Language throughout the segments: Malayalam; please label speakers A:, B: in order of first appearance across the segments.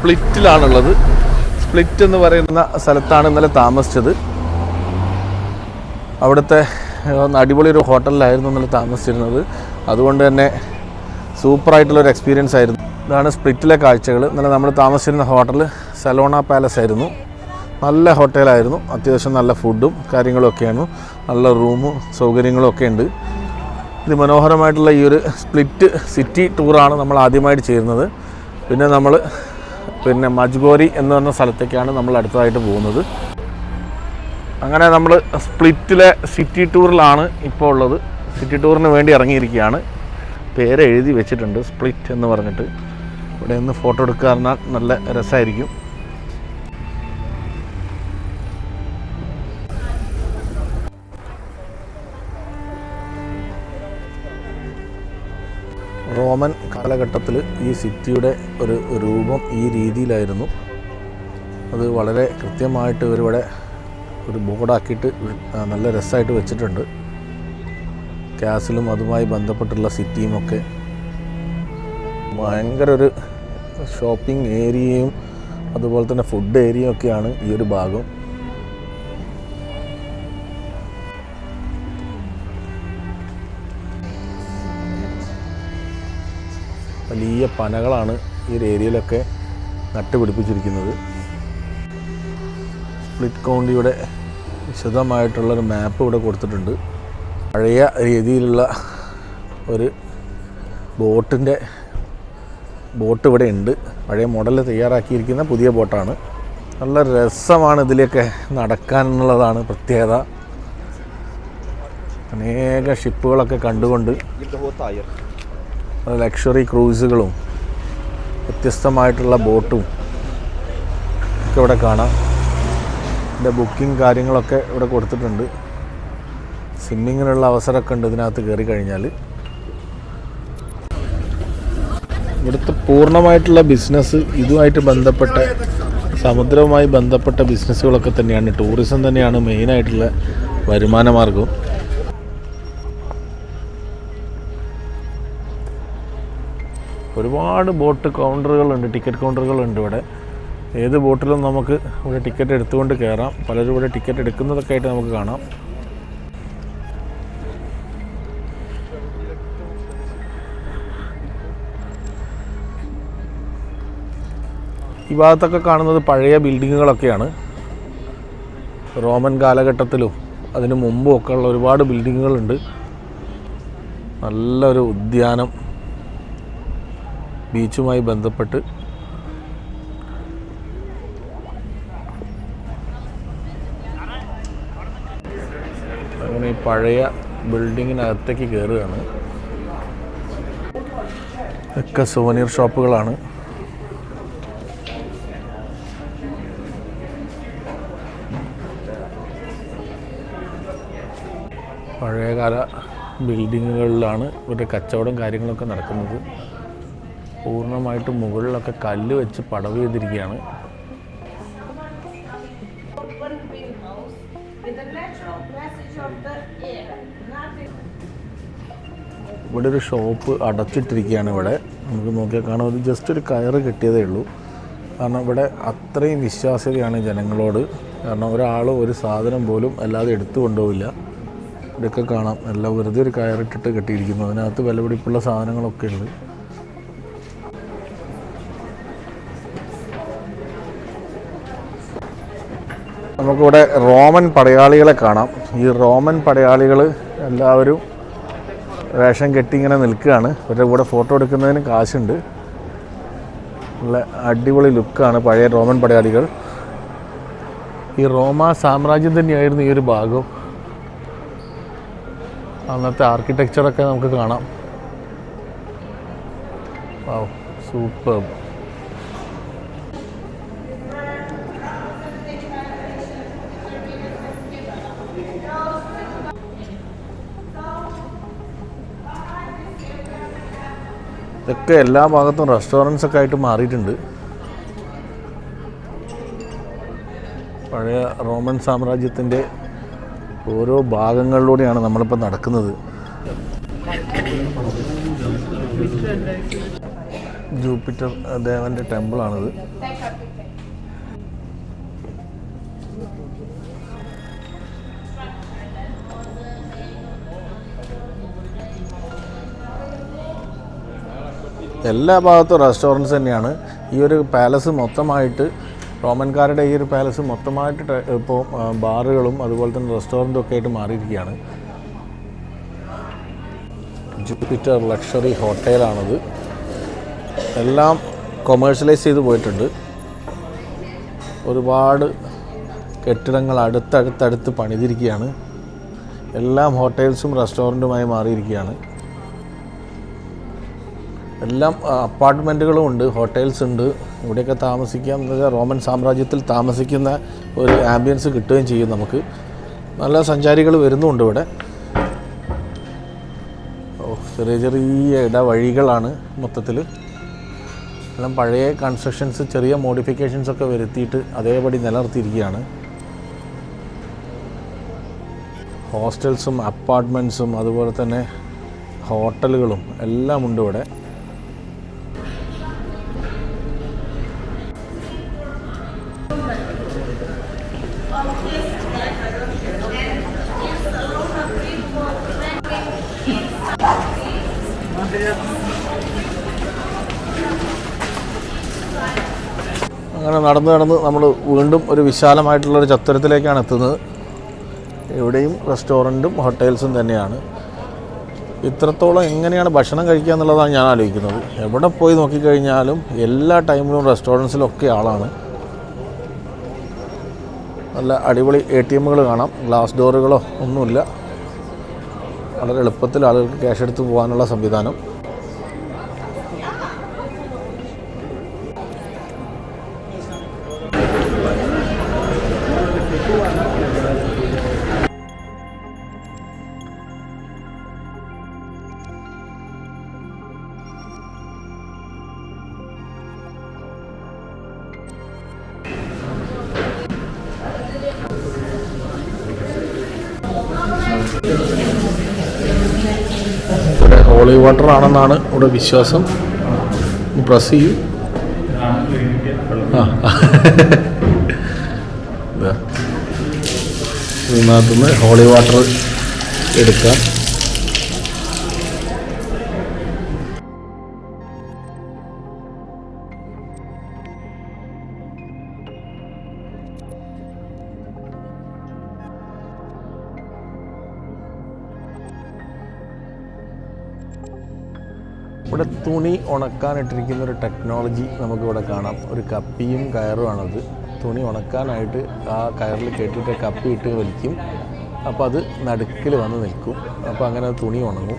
A: സ്പ്ലിറ്റിലാണുള്ളത്. സ്പ്ലിറ്റ് എന്ന് പറയുന്ന സ്ഥലത്താണ് ഇന്നലെ താമസിച്ചത്. അവിടുത്തെ അടിപൊളി ഒരു ഹോട്ടലിലായിരുന്നു ഇന്നലെ താമസിച്ചിരുന്നത്. അതുകൊണ്ട് തന്നെ സൂപ്പറായിട്ടുള്ളൊരു എക്സ്പീരിയൻസ് ആയിരുന്നു. ഇതാണ് സ്പ്ലിറ്റിലെ കാഴ്ചകൾ ഇന്നലെ നമ്മൾ താമസിച്ചിരുന്ന ഹോട്ടൽ സലോണ പാലസ് ആയിരുന്നു. നല്ല ഹോട്ടലായിരുന്നു. അത്യാവശ്യം നല്ല ഫുഡും കാര്യങ്ങളും ഒക്കെയാണ് നല്ല റൂമും സൗകര്യങ്ങളും ഒക്കെ ഉണ്ട്. ഇത് മനോഹരമായിട്ടുള്ള ഈ ഒരു സ്പ്ലിറ്റ് സിറ്റി ടൂറാണ് നമ്മൾ ആദ്യമായിട്ട് ചെയ്യുന്നത് പിന്നെ നമ്മൾ പിന്നെ മജ്ഗോരി എന്ന് പറഞ്ഞ സ്ഥലത്തേക്കാണ് നമ്മൾ അടുത്തതായിട്ട് പോകുന്നത്. അങ്ങനെ നമ്മൾ സ്പ്ലിറ്റിലെ സിറ്റി ടൂറിലാണ് ഇപ്പോൾ ഉള്ളത്. സിറ്റി ടൂറിന് വേണ്ടി ഇറങ്ങിയിരിക്കുകയാണ്. പേര് എഴുതി വെച്ചിട്ടുണ്ട് സ്പ്ലിറ്റ് എന്ന് പറഞ്ഞിട്ട്. ഇവിടെ നിന്ന് ഫോട്ടോ എടുക്കുക നല്ല രസമായിരിക്കും. റോമൻ കാലഘട്ടത്തിൽ ഈ സിറ്റിയുടെ ഒരു രൂപം ഈ രീതിയിലായിരുന്നു. അത് വളരെ കൃത്യമായിട്ട് ഇവരിവിടെ ഒരു ബോർഡാക്കിയിട്ട് നല്ല രസമായിട്ട് വെച്ചിട്ടുണ്ട്. കാസിലും അതുമായി ബന്ധപ്പെട്ടുള്ള സിറ്റിയും ഒക്കെ ഭയങ്കര ഒരു ഷോപ്പിംഗ് ഏരിയയും അതുപോലെ തന്നെ ഫുഡ് ഏരിയയും ഒക്കെയാണ് ഈ ഒരു ഭാഗം. വലിയ പനകളാണ് ഈ ഒരു ഏരിയയിലൊക്കെ നട്ടുപിടിപ്പിച്ചിരിക്കുന്നത്. സ്പ്ലിറ്റ് കൗണ്ടിയുടെ വിശദമായിട്ടുള്ളൊരു മാപ്പ് ഇവിടെ കൊടുത്തിട്ടുണ്ട്. പഴയ രീതിയിലുള്ള ഒരു ബോട്ടിന്റെ ബോട്ട് ഇവിടെ ഉണ്ട്. പഴയ മോഡൽ തയ്യാറാക്കിയിരിക്കുന്ന പുതിയ ബോട്ടാണ്. നല്ല രസമാണ് ഇതിലേക്ക് നടക്കാൻ എന്നുള്ളതാണ് പ്രത്യേകത. അനേക ഷിപ്പുകളൊക്കെ കണ്ടുകൊണ്ട് ലക്ഷറി ക്രൂസുകളും വ്യത്യസ്തമായിട്ടുള്ള ബോട്ടും ഒക്കെ ഇവിടെ കാണാം. ഇതിന്റെ ബുക്കിംഗ് കാര്യങ്ങളൊക്കെ ഇവിടെ കൊടുത്തിട്ടുണ്ട്. സ്വിമ്മിങ്ങിനുള്ള അവസരമൊക്കെ ഉണ്ട് ഇതിനകത്ത് കയറി കഴിഞ്ഞാൽ ഇവിടുത്തെ പൂർണമായിട്ടുള്ള ബിസിനസ് ഇതുമായിട്ട് ബന്ധപ്പെട്ട സമുദ്രവുമായി ബന്ധപ്പെട്ട ബിസിനസ്സുകളൊക്കെ തന്നെയാണ്. ടൂറിസം തന്നെയാണ് മെയിനായിട്ടുള്ള വരുമാന മാർഗം ഒരുപാട് ബോട്ട് കൗണ്ടറുകളുണ്ട് ടിക്കറ്റ് കൗണ്ടറുകളുണ്ട് ഇവിടെ. ഏത് ബോട്ടിലും നമുക്ക് ഇവിടെ ടിക്കറ്റ് എടുത്തുകൊണ്ട് കയറാം. പലരും ഇവിടെ ടിക്കറ്റ് എടുക്കുന്നതൊക്കെ ആയിട്ട് നമുക്ക് കാണാം. ഈ ഭാഗത്തൊക്കെ കാണുന്നത് പഴയ ബിൽഡിങ്ങുകളൊക്കെയാണ്. റോമൻ കാലഘട്ടത്തിലും അതിനു മുമ്പും ഒക്കെ ഉള്ള ഒരുപാട് ബിൽഡിങ്ങുകളുണ്ട്. നല്ലൊരു ഉദ്യാനം. ബീച്ചുമായി ബന്ധപ്പെട്ട് അങ്ങനെ ഈ പഴയ ബിൽഡിങ്ങിനകത്തേക്ക് കയറുകയാണ്. ഒക്കെ സുവനീർ ഷോപ്പുകളാണ്. പഴയകാല ബിൽഡിങ്ങുകളിലാണ് ഇവരുടെ കച്ചവടം കാര്യങ്ങളൊക്കെ നടക്കുന്നത്. പൂർണമായിട്ടും മുകളിലൊക്കെ കല്ല് വെച്ച് പടവ് ചെയ്തിരിക്കുകയാണ്. ഇവിടെ ഒരു ഷോപ്പ് അടച്ചിട്ടിരിക്കുകയാണ് ഇവിടെ. നമുക്ക് നോക്കിയാൽ കാണാം. ഒരു ജസ്റ്റ് ഒരു കയറ് കിട്ടിയതേ ഉള്ളൂ. കാരണം ഇവിടെ അത്രയും വിശ്വാസ്യതയാണ് ജനങ്ങളോട്. കാരണം ഒരാൾ ഒരു സാധനം പോലും അല്ലാതെ എടുത്തു കൊണ്ടുപോവില്ല. ഇതൊക്കെ കാണാം. എല്ലാം വെറുതെ ഒരു കയറിട്ടിട്ട് കെട്ടിയിരിക്കുന്നു. അതിനകത്ത് വിലപിടിപ്പുള്ള സാധനങ്ങളൊക്കെ ഉണ്ട്. നമുക്കിവിടെ റോമൻ പടയാളികളെ കാണാം. ഈ റോമൻ പടയാളികൾ എല്ലാവരും വേഷം കെട്ടി ഇങ്ങനെ നിൽക്കുകയാണ്. ഇവരുടെ കൂടെ ഫോട്ടോ എടുക്കുന്നതിന് കാശുണ്ട്. നല്ല അടിപൊളി ലുക്കാണ് പഴയ റോമൻ പടയാളികൾ. ഈ റോമ സാമ്രാജ്യം തന്നെയായിരുന്നു ഈ ഒരു ഭാഗം. അന്നത്തെ ആർക്കിടെക്ചറൊക്കെ നമുക്ക് കാണാം. സൂപ്പർ ഇതൊക്കെ എല്ലാ ഭാഗത്തും റെസ്റ്റോറന്റ്സ് ഒക്കെ ആയിട്ട് മാറിയിട്ടുണ്ട്. പഴയ റോമൻ സാമ്രാജ്യത്തിന്റെ ഓരോ ഭാഗങ്ങളിലൂടെയാണ് നമ്മളിപ്പോൾ നടക്കുന്നത്. ജൂപ്പിറ്റർ ദേവന്റെ ടെമ്പിളാണിത്. എല്ലാ ഭാഗത്തും റെസ്റ്റോറന്റ്സ് തന്നെയാണ്. ഈ ഒരു പാലസ് മൊത്തമായിട്ട് റോമൻകാരുടെ ഈ ഒരു പാലസ് മൊത്തമായിട്ട് ഇപ്പോൾ ബാറുകളും അതുപോലെ തന്നെ റെസ്റ്റോറന്റും ഒക്കെ ആയിട്ട് മാറിയിരിക്കുകയാണ്. ജൂപ്പിറ്റർ ലക്ഷറി ഹോട്ടലാണത് എല്ലാം കൊമേഴ്ഷ്യലൈസ് ചെയ്ത് പോയിട്ടുണ്ട്. ഒരുപാട് കെട്ടിടങ്ങൾ അടുത്തടുത്തടുത്ത് പണിതിരിക്കുകയാണ്. എല്ലാം ഹോട്ടൽസും റെസ്റ്റോറന്റുമായി മാറിയിരിക്കുകയാണ്. എല്ലാം അപ്പാർട്ട്മെന്റുകളും ഉണ്ട് ഹോട്ടൽസ് ഉണ്ട്. ഇവിടെയൊക്കെ താമസിക്കാം എന്ന് വെച്ചാൽ റോമൻ സാമ്രാജ്യത്തിൽ താമസിക്കുന്ന ഒരു ആംബിയൻസ് കിട്ടുകയും ചെയ്യും നമുക്ക്. നല്ല സഞ്ചാരികൾ വരുന്നുണ്ട് ഇവിടെ. ഓ ചെറിയ ചെറിയ ഇടവഴികളാണ് മൊത്തത്തിൽ. എല്ലാം പഴയ കൺസ്ട്രക്ഷൻസ് ചെറിയ മോഡിഫിക്കേഷൻസ് ഒക്കെ വരുത്തിയിട്ട് അതേപടി നിലനിർത്തിയിരിക്കുകയാണ്. ഹോസ്റ്റൽസും അപ്പാർട്ട്മെന്റ്സും അതുപോലെ തന്നെ ഹോട്ടലുകളും എല്ലാം ഉണ്ട് ഇവിടെ. അങ്ങനെ നടന്ന് നടന്ന് നമ്മൾ വീണ്ടും ഒരു വിശാലമായിട്ടുള്ള ഒരു ചത്തുരത്തിലേക്കാണ് എത്തുന്നത്. ഇവിടെയും റെസ്റ്റോറന്റും ഹോട്ടൽസും തന്നെയാണ്. ഇത്രത്തോളം എങ്ങനെയാണ് ഭക്ഷണം കഴിക്കുക എന്നുള്ളതാണ് ഞാൻ ആലോചിക്കുന്നത്. എവിടെ പോയി നോക്കിക്കഴിഞ്ഞാലും എല്ലാ ടൈമിലും റെസ്റ്റോറൻസിലൊക്കെ ആളാണ്. നല്ല അടിപൊളി എ ടി എമ്മുകൾ കാണാം. ഗ്ലാസ് ഡോറുകളോ ഒന്നുമില്ല. വളരെ എളുപ്പത്തിൽ ആളുകൾക്ക് ക്യാഷ് എടുത്ത് പോകാനുള്ള സംവിധാനം. വാട്ടർ ആണെന്നാണ് ഇവിടെ വിശ്വാസം. പ്രസ് ചെയ്യൂ. ഇതിനകത്തുനിന്ന് ഹോളി വാട്ടർ എടുക്കാം. ഇവിടെ തുണി ഉണക്കാനിട്ടിരിക്കുന്ന ഒരു ടെക്നോളജി നമുക്കിവിടെ കാണാം. ഒരു കപ്പിയും കയറുമാണത് തുണി ഉണക്കാനായിട്ട് ആ കയറിൽ കെട്ടിയിട്ട് കപ്പി ഇട്ട് വലിക്കും. അപ്പോൾ അത് നടുക്കിൽ വന്ന് നിൽക്കും. അപ്പോൾ അങ്ങനെ തുണി ഉണങ്ങും.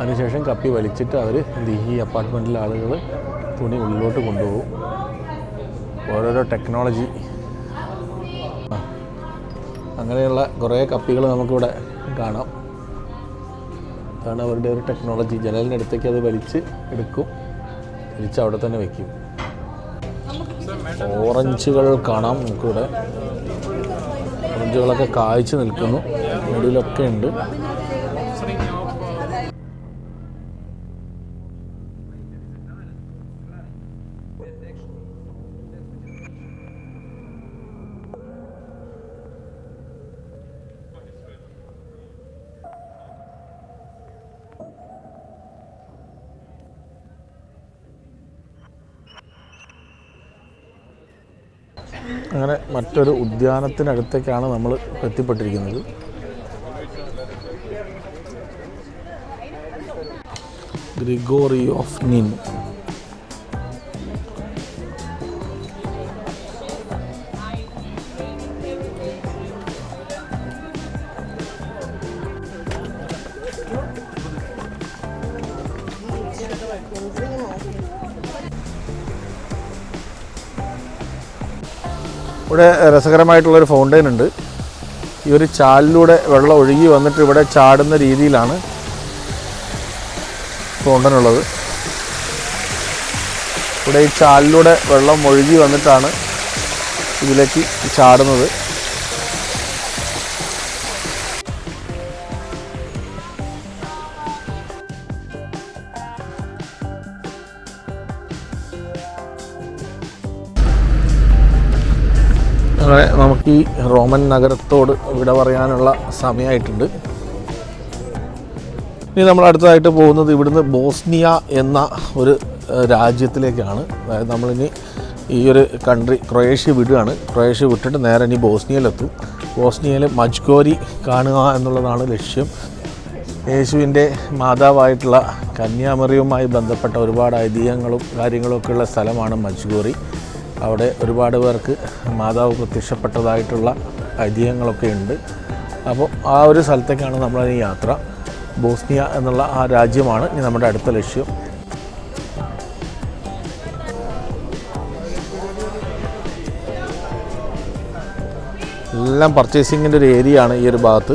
A: അതിനുശേഷം കപ്പി വലിച്ചിട്ട് അവർ എന്ത് ഈ അപ്പാർട്ട്മെന്റിലെ ആളുകൾ തുണി ഉള്ളിലോട്ട് കൊണ്ടുപോകും. ഓരോരോ ടെക്നോളജി. അങ്ങനെയുള്ള കുറേ കപ്പികൾ നമുക്കിവിടെ കാണാം. അതാണ് അവരുടെ ഒരു ടെക്നോളജി ജനലിന്റെ അടുത്തേക്ക് അത് വലിച്ച് എടുക്കും. വലിച്ച് അവിടെ തന്നെ വെക്കും. ഓറഞ്ചുകൾ കാണാം നമുക്കിവിടെ. ഓറഞ്ചുകളൊക്കെ കായ്ച്ചു നിൽക്കുന്നു. മുടിയിലൊക്കെ ഉണ്ട്. അങ്ങനെ മറ്റൊരു ഉദ്യാനത്തിനടുത്തേക്കാണ് നമ്മൾ എത്തിപ്പെട്ടിരിക്കുന്നത്. ഗ്രിഗോറി ഓഫ് നിൻ. ഇവിടെ രസകരമായിട്ടുള്ളൊരു ഫൗണ്ടെയിൻ ഉണ്ട്. ഈ ഒരു ചാലിലൂടെ വെള്ളം ഒഴുകി വന്നിട്ട് ഇവിടെ ചാടുന്ന രീതിയിലാണ് ഫൗണ്ടൻ ഉള്ളത്. ഇവിടെ ഈ ചാലിലൂടെ വെള്ളം ഒഴുകി വന്നിട്ടാണ് ഇതിലേക്ക് ചാടുന്നത്. അങ്ങനെ നമുക്ക് ഈ റോമൻ നഗരത്തോട് വിട പറയാനുള്ള സമയമായിട്ടുണ്ട്. ഇനി നമ്മൾ അടുത്തതായിട്ട് പോകുന്നത് ഇവിടുന്ന് ബോസ്നിയ എന്ന ഒരു രാജ്യത്തിലേക്കാണ്. അതായത് നമ്മളിനി ഈ ഒരു കൺട്രി ക്രൊയേഷ്യ വിടുകയാണ്. ക്രൊയേഷ്യ വിട്ടിട്ട് നേരെ ഇനി ബോസ്നിയയിലെത്തും. ബോസ്നിയയിലെ മജ്ഗോരി കാണുക എന്നുള്ളതാണ് ലക്ഷ്യം. യേശുവിന്റെ മാതാവായിട്ടുള്ള കന്യാമറിയുമായി ബന്ധപ്പെട്ട ഒരുപാട് ഐതിഹ്യങ്ങളും കാര്യങ്ങളൊക്കെ ഉള്ള സ്ഥലമാണ് മജ്ഗോറി അവിടെ ഒരുപാട് പേർക്ക് മാതാവ് പ്രത്യക്ഷപ്പെട്ടതായിട്ടുള്ള ഐതിഹ്യങ്ങളൊക്കെ ഉണ്ട്. അപ്പോൾ ആ ഒരു സ്ഥലത്തേക്കാണ് നമ്മൾ ഈ യാത്ര. ബോസ്നിയ എന്നുള്ള ആ രാജ്യമാണ് ഇനി നമ്മുടെ അടുത്ത ലക്ഷ്യം. എല്ലാം പർച്ചേസിങ്ങിന്റെ ഒരു ഏരിയ ആണ് ഈ ഒരു ഭാഗത്ത്.